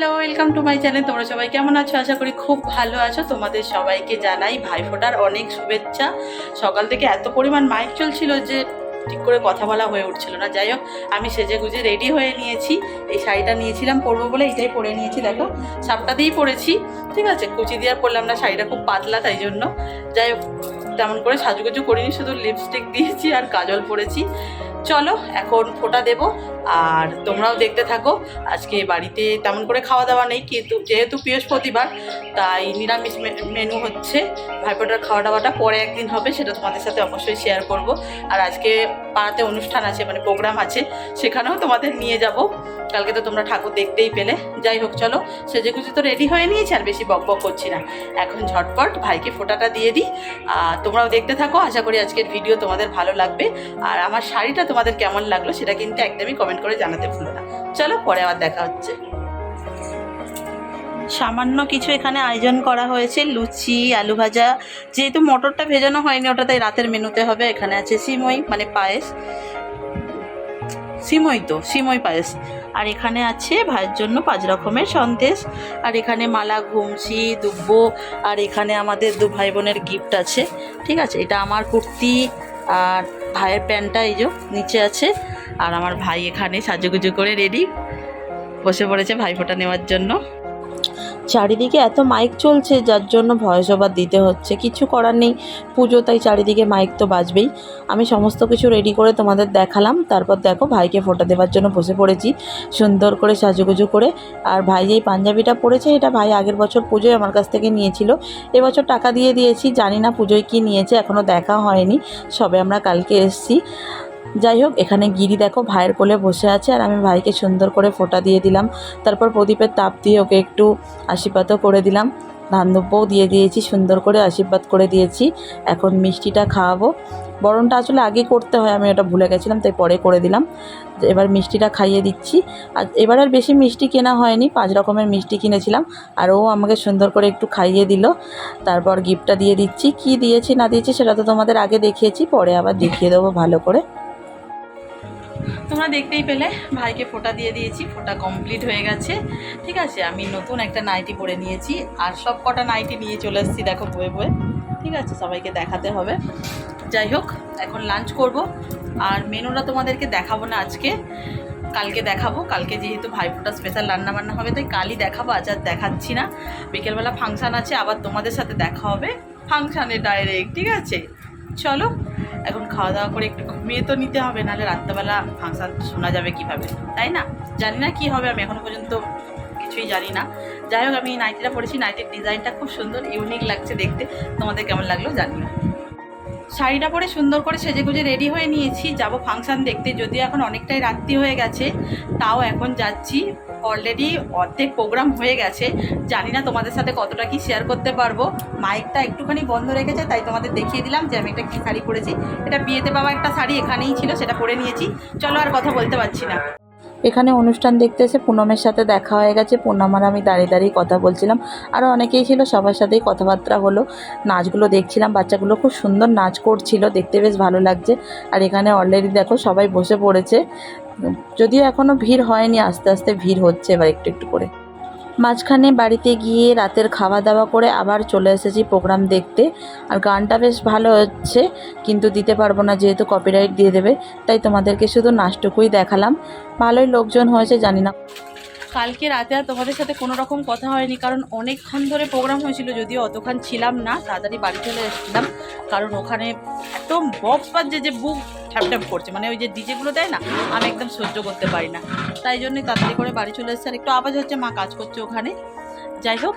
Hello welcome to my channel তোমরা সবাই কেমন আছো? আশা করি খুব ভালো আছো। তোমাদের সবাইকে জানাই ভাইফোঁটার অনেক শুভেচ্ছা। সকাল থেকে এত পরিমাণ মাইক চলছিল যে ঠিক করে কথা বলা হয়ে উঠছিল না। যাই হোক, আমি সেজে গুজে রেডি হয়ে নিয়েছি। এই শাড়িটা নিয়েছিলাম পরবো বলে এটাই পরে নিয়েছি। দেখো, সাপটা দিয়েই পরেছি। ঠিক আছে, কুচি দিয়ে আর পরলাম না, শাড়িটা খুব পাতলা, তাই জন্য। যাই হোক তেমন করে সাজুগুজু করিনি, শুধু লিপস্টিক দিয়েছি আর কাজল পরেছি। চলো, এখন ফোঁটা দেবো, আর তোমরাও দেখতে থাকো। আজকে বাড়িতে তেমন করে খাওয়া দাওয়া নেই, কিন্তু যেহেতু বৃহস্পতিবার, তাই নিরামিষ মেনু হচ্ছে। ভাইফোঁটার খাওয়া দাওয়াটা পরে একদিন হবে, সেটা তোমাদের সাথে অবশ্যই শেয়ার করব। আর আজকে পাড়াতে অনুষ্ঠান আছে মানে প্রোগ্রাম আছে, সেখানেও তোমাদের নিয়ে যাব। কালকে তো তোমরা ঠাকুর দেখতেই পেলে। যাই হোক, চলো, সেজে গুজে তো রেডি হয়ে নিয়েছি, আর বেশি বক বক করছি না। এখন ঝটপট ভাইকে ফোঁটাটা দিয়ে দিই। আর তোমরাও দেখতে থাকো, আশা করি আজকের ভিডিও তোমাদের ভালো লাগবে। আর আমার শাড়িটা তোমাদের কেমন লাগল, সেটা কিন্তু একদমই কমেন্ট করে জানাতে ভুলো না। চলো, পরে আবার দেখা হচ্ছে। সামান্য কিছু এখানে আয়োজন করা হয়েছে, লুচি, আলু ভাজা। যেহেতু মটরটা ভেজানো হয়নি ওটা তাই রাতের মেনুতে হবে। এখানে আছে সিমই মানে পায়েস। সিমই তো, সিমই পায়েস। আর এখানে আছে ভাইয়ের জন্য পাঁচ রকমের সন্দেশ। আর এখানে মালা, ঘুমসি, দুব্বো, আর এখানে আমাদের দু ভাই বোনের গিফট আছে। ঠিক আছে? এটা আমার কুর্তি, আর ভাইয়ের প্যান্টটা এই যে নিচে আছে। আর আমার ভাই এখানে সাজুগুজু করে রেডি বসে পড়েছে ভাইফোঁটা নেওয়ার জন্য। চারিদিকে এত মাইক চলছে, যার জন্য ভয়েস ওভার দিতে হচ্ছে। কিছু করার নেই। পুজো, তাই চারিদিকে মাইক তো বাজবেই। আমি সমস্ত কিছু রেডি করে তোমাদের দেখালাম। তারপর দেখো, ভাইকে ফোটা দেওয়ার জন্য বসে পড়েছি। সুন্দর করে সাজুগুজু করে। আর ভাই যেই পাঞ্জাবিটা পরেছে এটা ভাই আগের বছর পুজোয় আমার কাছ থেকে নিয়েছিল। এবছর টাকা দিয়ে দিয়েছি। জানি না পুজোয় কি নিয়েছে এখনও দেখা হয়নি। সবে আমরা কালকে এসেছি। যাই হোক, এখানে গিরি দেখো, ভাইয়ের কোলে বসে আছে আর আমি ভাইকে সুন্দর করে ফোঁটা দিয়ে দিলাম। তারপর প্রদীপের তাপ দিয়ে ওকে একটু আশীর্বাদও করে দিলাম। ধানদব্যও দিয়ে দিয়েছি, সুন্দর করে আশীর্বাদ করে দিয়েছি। এখন মিষ্টিটা খাওয়াবো। বরণটা আসলে আগে করতে হয়, আমি ওটা ভুলে গেছিলাম, তাই পরে করে দিলাম। এবার মিষ্টিটা খাইয়ে দিচ্ছি। আর এবার আর বেশি মিষ্টি কেনা হয়নি, পাঁচ রকমের মিষ্টি কিনেছিলাম। আর ও আমাকে সুন্দর করে একটু খাইয়ে দিল। তারপর গিফটটা দিয়ে দিচ্ছি। কি দিয়েছি না দিয়েছি সেটা তো তোমাদের আগে দেখিয়েছি, পরে আবার দেখিয়ে দেবো ভালো করে। তোমরা দেখতেই পেলে, ভাইকে ফোঁটা দিয়ে দিয়েছি, ফোঁটা কমপ্লিট হয়ে গেছে। ঠিক আছে, আমি নতুন একটা নাইটি পরে নিয়েছি, আর সব কটা নাইটি নিয়ে চলে এসেছি, দেখো বয়ে বয়ে। ঠিক আছে, সবাইকে দেখাতে হবে। যাই হোক, এখন লাঞ্চ করব। আর মেনুটা তোমাদেরকে দেখাবো না আজকে, কালকে দেখাবো। কালকে যেহেতু ভাইফোঁটা স্পেশাল রান্না বান্না হবে, তাই কালই দেখাবো, আজ আর দেখাচ্ছি না। বিকেলবেলা ফাংশান আছে, আবার তোমাদের সাথে দেখা হবে। ফাংশানে ডাইরেক্ট ঠিক আছে? চলো এখন খাওয়া দাওয়া করে একটু ঘুমিয়ে তো নিতে হবে, নাহলে রাত্রেবেলা ফাংশান শোনা যাবে কীভাবে? তাই না? জানি না কি হবে, আমি এখনও পর্যন্ত কিছুই জানি না। যাই হোক, আমি নাইটিটা পড়েছি। নাইটির ডিজাইনটা খুব সুন্দর ইউনিক লাগছে দেখতে। তোমাদের কেমন লাগল জানি না শাড়িটা পরে সুন্দর করে সেজে গুজে রেডি হয়ে নিয়েছি। যাব ফাংশান দেখতে, যদিও এখন অনেকটাই রাত্রি হয়ে গেছে, তাও এখন যাচ্ছি। অলরেডি অর্ধেক প্রোগ্রাম হয়ে গেছে। জানি না তোমাদের সাথে কতটা কি শেয়ার করতে পারব। মাইকটা একটুখানি বন্ধ রেখেছে, তাই তোমাদের দেখিয়ে দিলাম যে আমি একটা কী শাড়ি পরেছি। এটা বিয়েতে পাওয়া একটা শাড়ি এখানেই ছিল, সেটা পরে নিয়েছি। চলো আর কথা বলতে পারছি না। এখানে অনুষ্ঠান দেখতে এসে পুনমের সাথে দেখা হয়ে গেছে। পুনম আর আমি দাঁড়িয়ে দাঁড়িয়ে কথা বলছিলাম। আরও অনেকেই ছিল, সবার সাথেই কথাবার্তা হলো। নাচগুলো দেখছিলাম, বাচ্চাগুলো খুব সুন্দর নাচ করছিল, দেখতে বেশ ভালো লাগছে। আর এখানে অলরেডি দেখো সবাই বসে পড়েছে। যদিও এখনও ভিড় হয়নি, আস্তে আস্তে ভিড় হচ্ছে এবার একটু একটু করে। মাঝখানে বাড়িতে গিয়ে রাতের খাওয়া দাওয়া করে আবার চলে এসেছি প্রোগ্রাম দেখতে। আর গানটা বেশ ভালো হচ্ছে, কিন্তু দিতে পারব না যেহেতু কপিরাইট দিয়ে দেবে, তাই তোমাদেরকে শুধু নাচটুকুই দেখালাম। ভালোই লোকজন হয়েছে, জানি না। কালকে রাতে আর তোমাদের সাথে কোনো রকম কথা হয়নি, কারণ অনেকক্ষণ ধরে প্রোগ্রাম হয়েছিল, যদিও অতক্ষণ ছিলাম না, তাড়াতাড়ি বাড়ি চলে এসেছিলাম। কারণ ওখানে একদম বক্স বাজছে যে বুক ঠ্যাপট্যাপ করছে মানে ওই যে ডিজেগুলো দেয় না, আমি একদম সহ্য করতে পারি না। তাই জন্যই তাড়াতাড়ি করে বাড়ি চলে এসেছে। আর একটু আওয়াজ হচ্ছে, মা কাজ করছে ওখানে। যাই হোক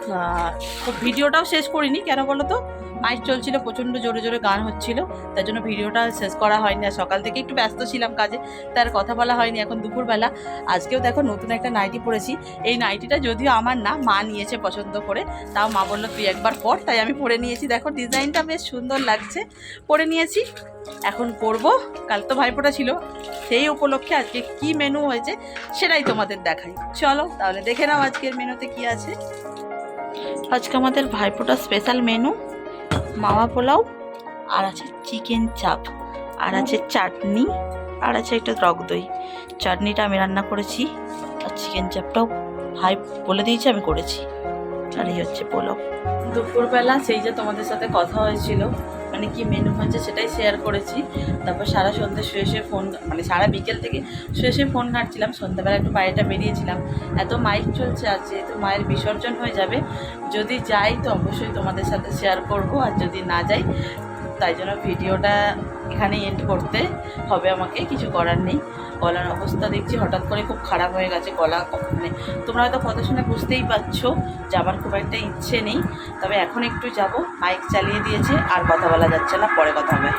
তো ভিডিওটাও শেষ করিনি, কেন বলো তো? মাইক চলছিল, প্রচণ্ড জোরে জোরে গান হচ্ছিল, তার জন্য ভিডিওটা শেষ করা হয়নি, আর সকাল থেকে একটু ব্যস্ত ছিলাম কাজে, তার কথা বলা হয়নি এখন দুপুরবেলা। আজকেও দেখো নতুন একটা নাইটি পরেছি, এই নাইটিটা যদিও আমার না, মা নিয়েছে পছন্দ করে, তাও মা বলল তুই একবার পর, তাই আমি পরে নিয়েছি। দেখো ডিজাইনটা বেশ সুন্দর লাগছে, পরে নিয়েছি, এখন করব কাল তো ভাইফোঁটা ছিল, সেই উপলক্ষে আজকে কি মেনু হয়েছে, সেটাই তোমাদের দেখাই। চলো, তাহলে দেখে নাও আজকের মেনুতে কি আছে। আজকে আমাদের ভাইফোঁটা স্পেশাল মেনু মাওয়া পোলাও, আর আছে চিকেন চাপ আর আছে চাটনি, আর আছে একটা টক দই। চাটনিটা আমি রান্না করেছি, আর চিকেন চাপটাও ভাই বলে দিয়েছে আমি করেছি। আর এই হচ্ছে পোলাও। দুপুরবেলা সেই যে তোমাদের সাথে কথা হয়েছিল মানে কি মেনু হয়েছে সেটাই শেয়ার করেছি। তারপর সারা সন্ধ্যে শুয়ে শুয়ে ফোন মানে সারা বিকেল থেকে শুয়ে শুয়ে ফোন ঘাটছিলাম, সন্ধ্যাবেলা একটু বাইরেটা বেরিয়েছিলাম এত মাইক চলছে আর যেহেতু মায়ের বিসর্জন হয়ে যাবে, যদি যাই তো অবশ্যই তোমাদের সাথে শেয়ার করব, আর যদি না যাই তাই জন্য ভিডিওটা এখানে এন্ড করতে হবে আমাকে, কিছু করার নেই। গলার অবস্থা দেখছি, হঠাৎ করে খুব খারাপ হয়ে গেছে গলা মানে তোমরা হয়তো কথা শুনে বুঝতেই পারছ যাবার খুব একটা ইচ্ছে নেই। তবে এখন একটু যাব মাইক চালিয়ে দিয়েছে, আর কথা বলা যাচ্ছে না, পরে কথা হবে।